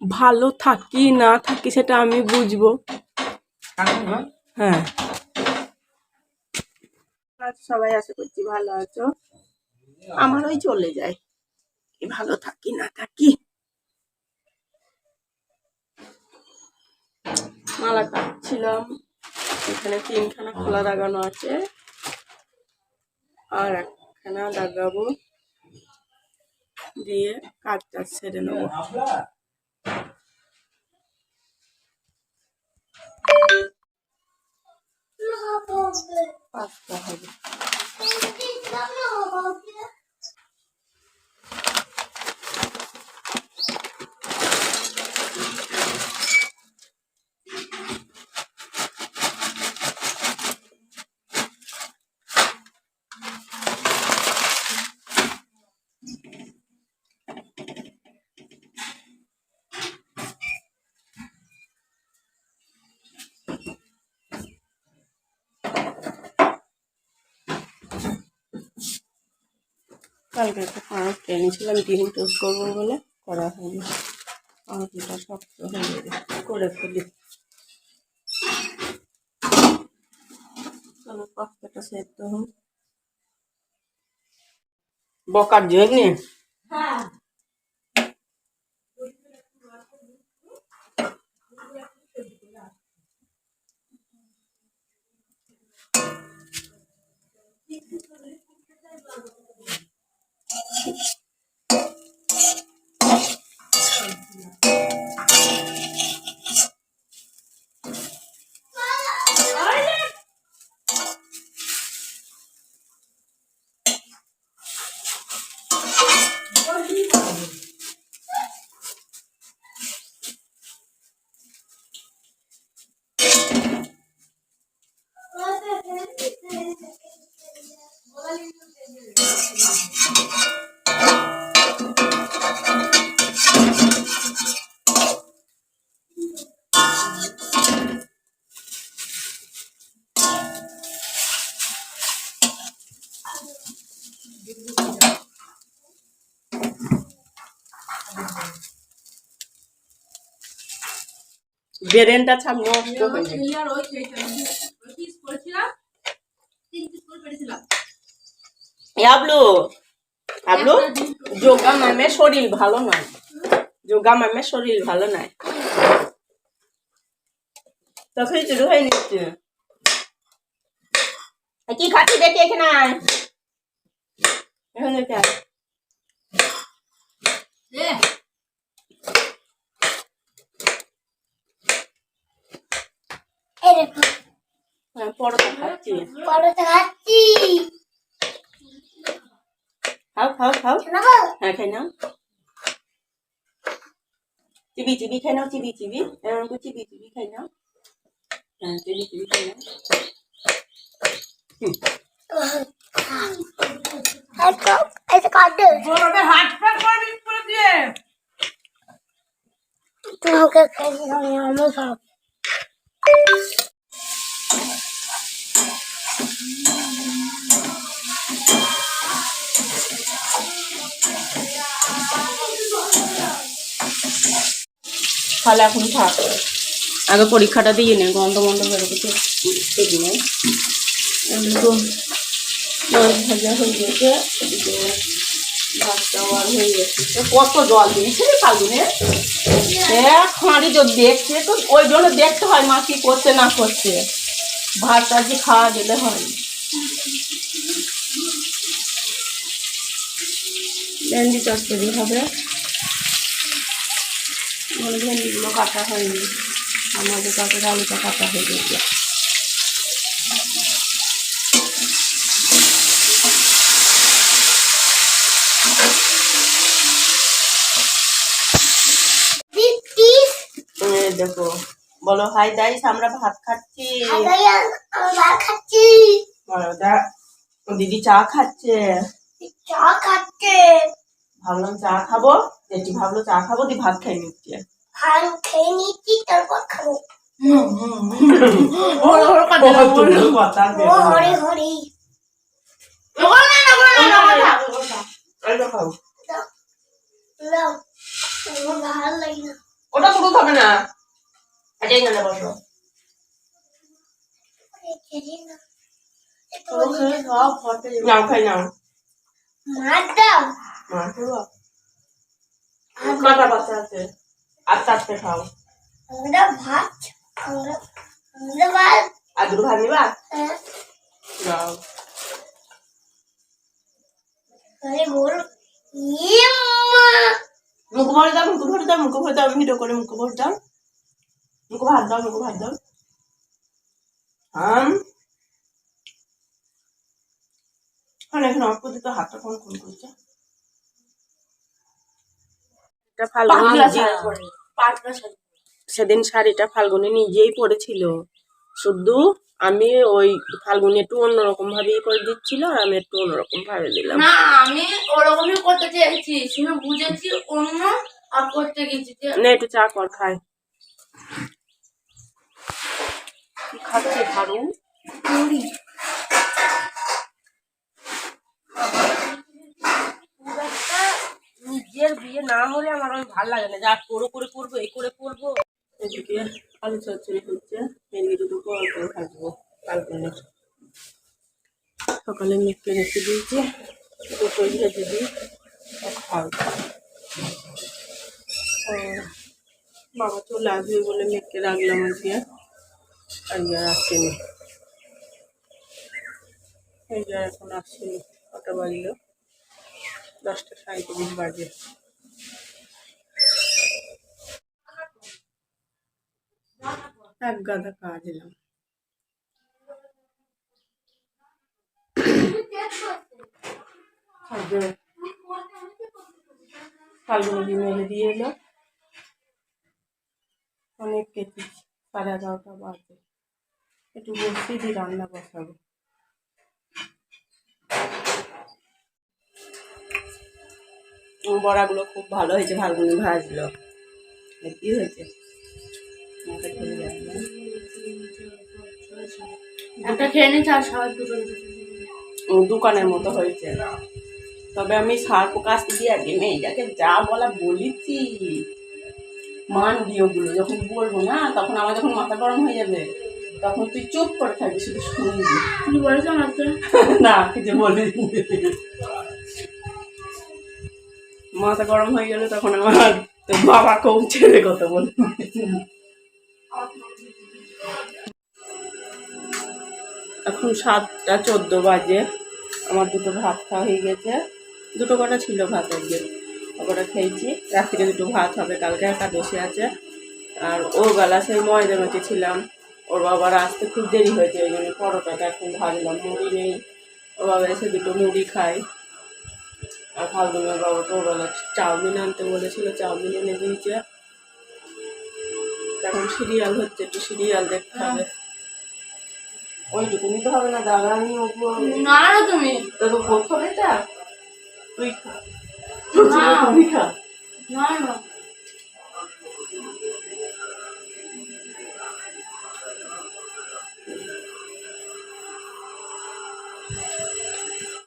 ভালো থাকি না থাকি সেটা আমি বুঝব। না হ্যাঁ। আচ্ছা, সবাই আশা করছি ভালো আছো। আমার ওই চলে যায় ভালো থাকি না থাকি। মালা কাটছিলাম এখানে তিনখানা খোলা দাগানো আছে। আর একখানা দাগাবো। দিয়ে কাজটা ছেড়ে নেব। পাঁচটা হবে। কালকে একটা পাঁচ এনেছিলাম, ডিম টোস্ট করব বলে। করা হয়নি। পাঁচটা শক্ত হয়ে করে ফেলি। সেদ্ধ বকার জন্য? বেরেনটা ছাপ নষ্ট হয়ে আবলু আবলু যোগা ম্যামের শরীর ভালো নয়। যোগা ম্যামের শরীর ভালো নয় তখন শুরু হয়ে নিচ্ছে। কি খাচ্ছি দেখি এখানে এখানে দেখে আয়। হ্যাঁ, পরোটা খাচ্ছি। পরোটা খাচ্ছি। খাও খাও খাও। হ্যাঁ খাই নাও। চিবি চিবি খাই নাও চিবি চিবি। চিবি চিবি খাই নাও। হ্যাঁ চিবি চিবি খাই নাও। তোমাকে খেয়ে আমি খাব তাহলে এখন থাক। আগে পরীক্ষাটা দিয়ে নে গন্ধ গন্ধ বেরোতে দেখি নেই এদিকে মাছ ভাজা হয়ে গেছে ভাতটাও আর হয়ে গেছে। তো কত জল দিয়েছে ফাগুনে এক হাঁড়ি যদি দেখছে তো ওই জন্য দেখতে হয় মা কি করছে না করছে। ভাতটা যে খাওয়া গেলে হয়। ভেন্ডি চচ্চড়ি হবে। মানে ভেন্ডিগুলো কাটা হয়নি। আমাদের কাছে আলুটা কাটা হয়ে গেছে। দেখো বলো হাই দাইস আমরা ভাত খাচ্ছি। আগাই আমি ভাত খাচ্ছি। বলো দিদি চা খাচ্ছে। চা খাচ্ছে। ভাবলাম চা খাব। জেঠি ভাবলো চা খাব দি ভাত খাই নিচ্ছি। ভাত খেয়ে নিচ্ছি তারপর খাব। ওটা পুরো খাবে না। আচ্ছা, এটাই না। বসো খাই নাও। মার দাও মা খাব কটা বাচ্চা আছে? আর চারটে খাও। আমরা ভাত আমরা আমরা ভাত। আর দুটো ভাত নিবা? হ্যাঁ। আরে ইম্মা! মুখ ভরে দাও মুখ ভরে দাও মুখ ভরে দাও ভিডিও করে মুখ ভরে দাও। মুখ ভাত দাও মুখ ভাত দাও। আম। এখন এখন অল্প দিতে হাতটা কোন কোন করছে। সেদিন শাড়িটা ফাল্গুনি নিজেই পরেছিল। শুধু আমি ওই ফাল্গুনি একটু অন্যরকম ভাবে করে দিচ্ছিল আর আমি একটু অন্যরকম ভাবে দিলাম। না আমি ওরকমই করতে চেয়েছি। শুনে বুঝেছি অন্য আর করতে গেছি। না একটু চা কর খাই। খাচ্ছে ঝাড়ু খুব একটা নিজের বিয়ে না হলে আমার ওই ভালো লাগে না। যা করে করে করব, এই করে করব। এদিকে আলু চচ্চড়ি হচ্ছে এদিকে দুটো থাকব কালকে। সকালে মেঘকে রেখে দিয়েছি, দুটো ভেজে দিই আর বাবা তো লাগবে বলে মেঘকে রাখলাম আজকে আজকে আর আসেনি। এই যে এখন আসেনি, কটা বাজলো? দশটা সাঁত্রিশ বাজে। এক গাদা কাজ এলাম ফাল্গুনি মেলে দিয়ে এলো, অনেক কেটেছি, সাড়ে এগারোটা বাজে। একটু বসিয়ে দিয়ে রান্না বসাবো। বড়াগুলো খুব ভালো হয়েছে ফাল্গুনি ভাজলো। কি হয়েছে? মাথা খেলে যাবে না। একটা খেয়ে নিচ্ছে আর সবাই দুটো। দোকানের মতো হয়েছে। তবে আমি সার্প কাছ দিয়ে আগে মেয়েটাকে যা বলা বলেছি। মান দিয়ে ওগুলো যখন বলব না তখন আমার যখন মাথা গরম হয়ে যাবে তখন তুই চুপ করে থাকবি শুধু শুনবি। তুমি বলেছ আমাকে? না কিছু বলি মাথা গরম হয়ে গেলে তখন আমার বাবা বাবাকেও ছেড়ে কথা বলবি এখন সাতটা চোদ্দ বাজে। আমার দুটো ভাত খাওয়া হয়ে গেছে। দুটো কটা ছিল ভাত আজকে ওটা খেয়েছি। রাত্রিরে দুটো ভাত হবে, কালকে একাদশী আছে। আর ও বেলা সেই ময়দা মেখেছিলাম ওর বাবার আসতে খুব দেরি হয়েছে, ওই জন্য পরোটাটা এখন ভাজলাম, মুড়ি নেই। ওর বাবা এসে দুটো মুড়ি খায়। আর ফাল্গুনের বাবা তো ওবেলা চাউমিন আনতে বলেছিল চাউমিন এনে দিয়েছে। এখন সিরিয়াল হচ্ছে একটু সিরিয়াল দেখতে হবে। ওইটুকুনি তো হবে না দাদা আমি না না তুমি। তো তো প্রথম এটা? তুই খা। তুই খা। না না।